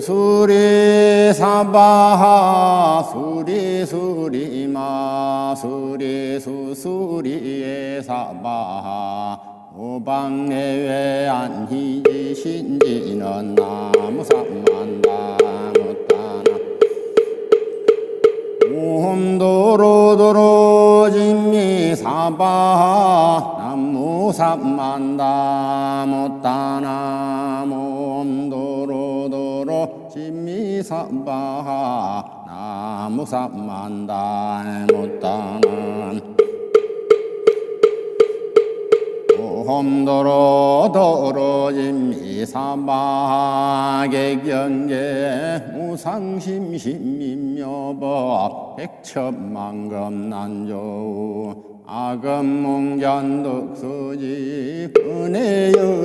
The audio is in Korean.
수리 사바하 수리 수리마 수리 수수리에 사바하 오방내외 안희지 신지는 나무 삼만다 못다나. 옴도로도로 진미 사바하 남무 삼만다 못다나. 옴도로 도로 진미 사바하 나무 삼만다 못다나 홈도로 도로 임미사마계 경계 무상심심민묘법 백천만금 난조 아금몽견덕수지 은혜열의 진실은